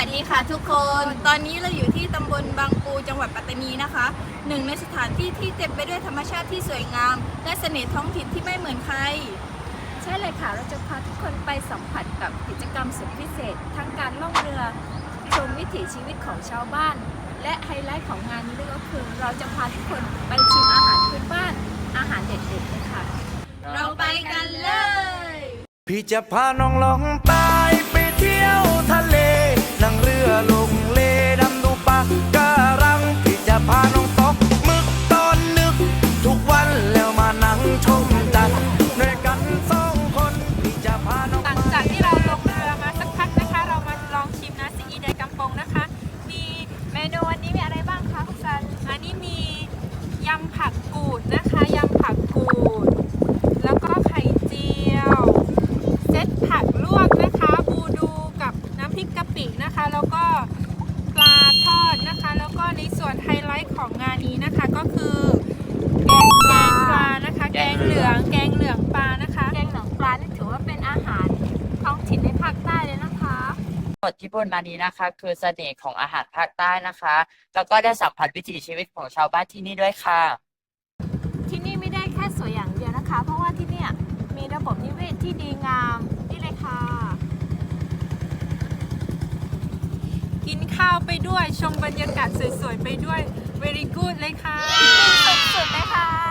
วัสดีค่ะทุกคน ตอนนี้เราอยู่ที่ตำบลบางปูจังหวัดปัตตานีนะคะ หนึ่งในสถานที่ที่เต็มไปด้วยธรรมชาติที่สวยงาม และเสน่ห์ท้องถิ่นที่ไม่เหมือนใคร ใช่เลยค่ะเราจะพาทุกคนไปสัมผัสกับกิจกรรมสุดพิเศษ ทั้งการล่องเรือ ชมวิถีชีวิตของชาวบ้าน และไฮไลท์ของงานนี้ก็คือ เราจะพาทุกคนไปชิมอาหารพื้นบ้านอาหารเด็ดๆเลยค่ะ เราไปกันเลย พี่จะพาน้องลองไป เรือลงเลดำดูปะการังพี่จะพาน้องตกหมึกตอนนึก ทุกวันแล้วมานั่งชมจันทร์ด้วยกันสองคนพี่จะพาน้องหลังจากที่เราลงเรือมาสักพักนะคะ เรามาลองชิมนะซีอีไดกำปงนะคะ มีเมนูวันนี้มีอะไรบ้างคะคุณซันอันนี้มียำผักกูดนะคะยำผักกูด แล้วก็ไข่เจียว เซตผักลวกนะคะ บูดูกับน้ำพริกกะปินะคะ แล้วก็ปลาทอดนะคะ แล้วก็ ในส่วนไฮไลท์ของงานนี้นะคะก็คือแกงแกงปลานะคะ แกงเหลือง แกงเหลืองปลานะคะ แกงเหลืองปลานี่ถือว่าเป็นอาหารท้องถิ่นในภาคใต้เลยนะคะทั้งหมดที่พูดมานี้นะคะ คือเสน่ห์ของอาหารภาคใต้นะคะ แล้วก็ได้สัมผัสวิถีชีวิตของชาวบ้านที่นี่ด้วยค่ะ ที่นี่ไม่ได้แค่สวยอย่างเดียวนะคะ เพราะว่าที่เนี่ยมีระบบนิเวศที่ดีงามนี่เลยค่ะ กินข้าวไปด้วย ชมบรรยากาศสวยๆ ไปด้วย very good เลยค่ะ สุดๆเลยค่ะ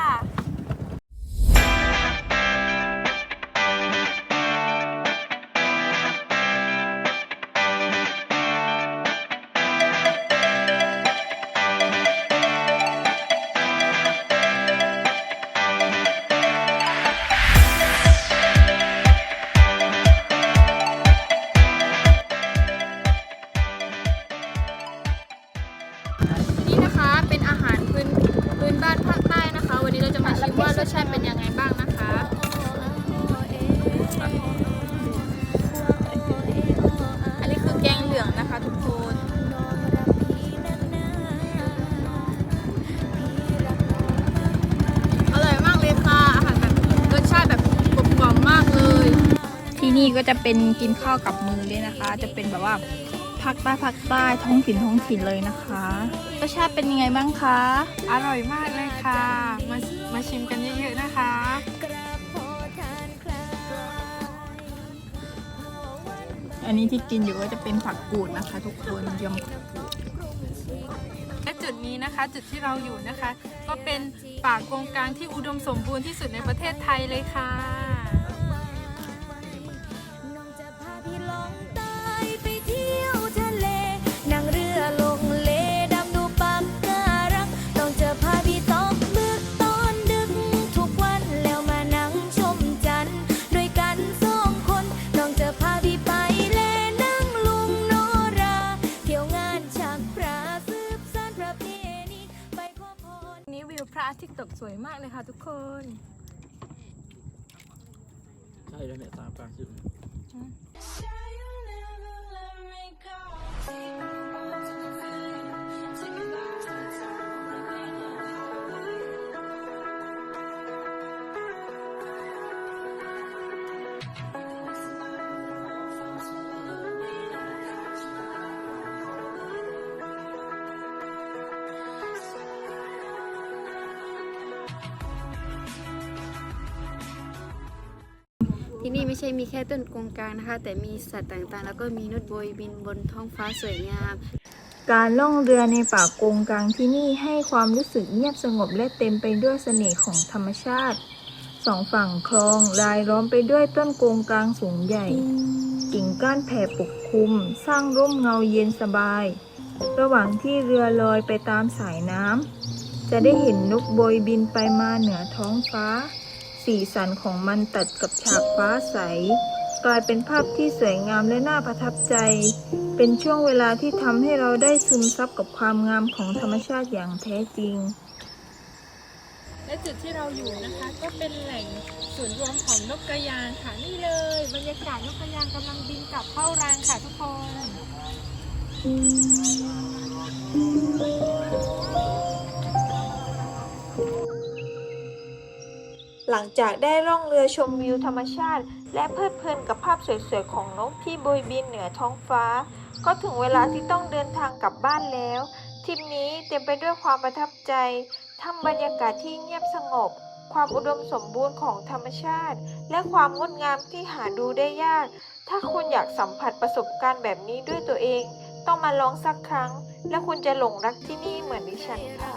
นี่ก็จะเป็นกินข้าวกับมือเลยนะคะ จะเป็นแบบว่าภาคใต้ภาคใต้ท้องถิ่นท้องถิ่นเลยนะคะรสชาติเป็นยังไงบ้างคะ อร่อยมากเลยค่ะ มามาชิมกันเยอะๆนะคะ อันนี้ที่กินอยู่ก็จะเป็นผักกูดนะคะ ทุกคนยำผักกูดและจุดนี้นะคะ จุดที่เราอยู่นะคะ ก็เป็นป่ากงกลางที่อุดมสมบูรณ์ที่สุดในประเทศไทยเลยค่ะานฉากพระสืบสานประเพณีไปขอพรนี้วิวพระอาทิตย์ตกสวยมากเลยค่ะทุกคน ใช่แล้วเนี่ยตามการสืบ ที่นี่ไม่ใช่มีแค่ต้นกงกลางนะคะ แต่มีสัตว์ต่างๆ แล้วก็มีนกโบยบินบนท้องฟ้าสวยงาม การล่องเรือในป่ากงกลางที่นี่ให้ความรู้สึกเงียบสงบและเต็มไปด้วยเสน่ห์ของธรรมชาติสองฝั่งคลองรายล้อมไปด้วยต้นกงกลางสูงใหญ่ กิ่งก้านแผ่ปกคลุม สร้างร่มเงาเย็นสบาย ระหว่างที่เรือลอยไปตามสายน้ำจะได้เห็นนกโบยบินไปมาเหนือท้องฟ้า สีสันของมันตัดกับฉากฟ้าใส กลายเป็นภาพที่สวยงามและน่าประทับใจ เป็นช่วงเวลาที่ทำให้เราได้ซึมซับกับความงามของธรรมชาติอย่างแท้จริง และจุดที่เราอยู่นะคะ ก็เป็นแหล่งศูนย์รวมของนกกระยางค่ะนี่เลย บรรยากาศนกกระยางกำลังบินกลับเข้ารังค่ะทุกคน หลังจากได้ล่องเรือชมวิวธรรมชาติ และเพลิดเพลินกับภาพสวยๆ ของนกที่โบยบินเหนือท้องฟ้า ก็ถึงเวลาที่ต้องเดินทางกลับบ้านแล้วททริปนี้เต็มไปด้วยความประทับใจ ทั้งบรรยากาศที่เงียบสงบ ความอุดมสมบูรณ์ของธรรมชาติ และความงดงามที่หาดูได้ยาก ถ้าคุณอยากสัมผัสประสบการณ์แบบนี้ด้วยตัวเอง ต้องมาลองสักครั้ง และคุณจะหลงรักที่นี่เหมือนดิฉันค่ะ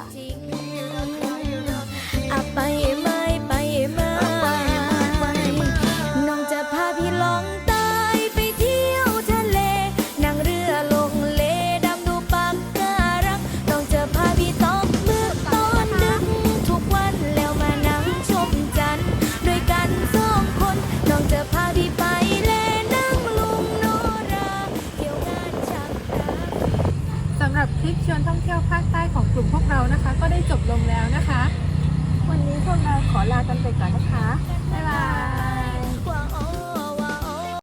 รับคลิปชวนท่องเที่ยวภาคใต้ของกลุ่มพวกเรานะคะ ก็ได้จบลงแล้วนะคะ วันนี้พวกเราขอลากันไปก่อนนะคะ บ๊ายบาย